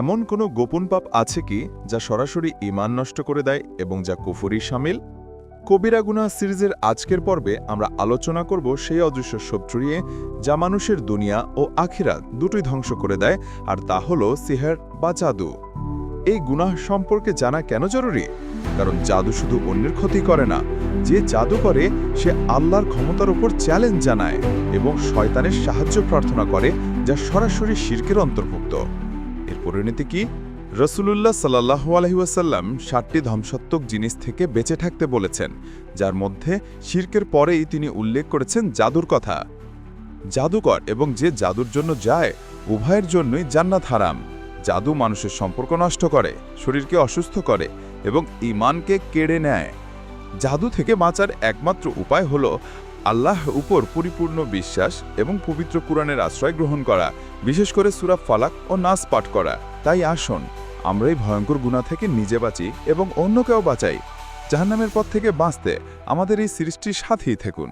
এমন কোনো গোপন পাপ আছে কি যা সরাসরি ঈমান নষ্ট করে দেয় এবং যা কুফুরি সামিল? কবিরা গুনাহ সিরিজের আজকের পর্বে আমরা আলোচনা করব সেই অদৃশ্য শত্রু যা মানুষের দুনিয়া ও আখিরাত দুটোই ধ্বংস করে দেয়, আর তা হল সিহার বা জাদু। এই গুনাহ সম্পর্কে জানা কেন জরুরি? কারণ জাদু শুধু অন্যের ক্ষতি করে না, যে জাদু করে, সে আল্লাহর ক্ষমতার উপর চ্যালেঞ্জ জানায় এবং শয়তানের সাহায্য প্রার্থনা করে, যা সরাসরি শির্কের অন্তর্ভুক্ত। পরিণতি কি? রসুলুল্লাহ সাল্লাহ আলহিউসাল্লাম ষাটটি ধ্বংসাত্মক জিনিস থেকে বেঁচে থাকতে বলেছেন, যার মধ্যে শির্কের পরেই তিনি উল্লেখ করেছেন জাদুর কথা। জাদুকর এবং যে জাদুর জন্য যায়, উভয়ের জন্যই জান্নাত হারাম। জাদু মানুষের সম্পর্ক নষ্ট করে, শরীরকে অসুস্থ করে এবং ইমানকে কেড়ে নেয়। জাদু থেকে বাঁচার একমাত্র উপায় হল আল্লাহ উপর পরিপূর্ণ বিশ্বাস এবং পবিত্র কোরআনের আশ্রয় গ্রহণ করা, বিশেষ করে সুরা ফালাক ও নাস পাঠ করা। তাই আসুন আমরা এই ভয়ঙ্কর গুণা থেকে নিজে বাঁচি এবং অন্যকেও বাঁচাই। জাহান্নামের পথ থেকে বাঁচতে আমাদের এই সিরিজটির সাথেই থাকুন।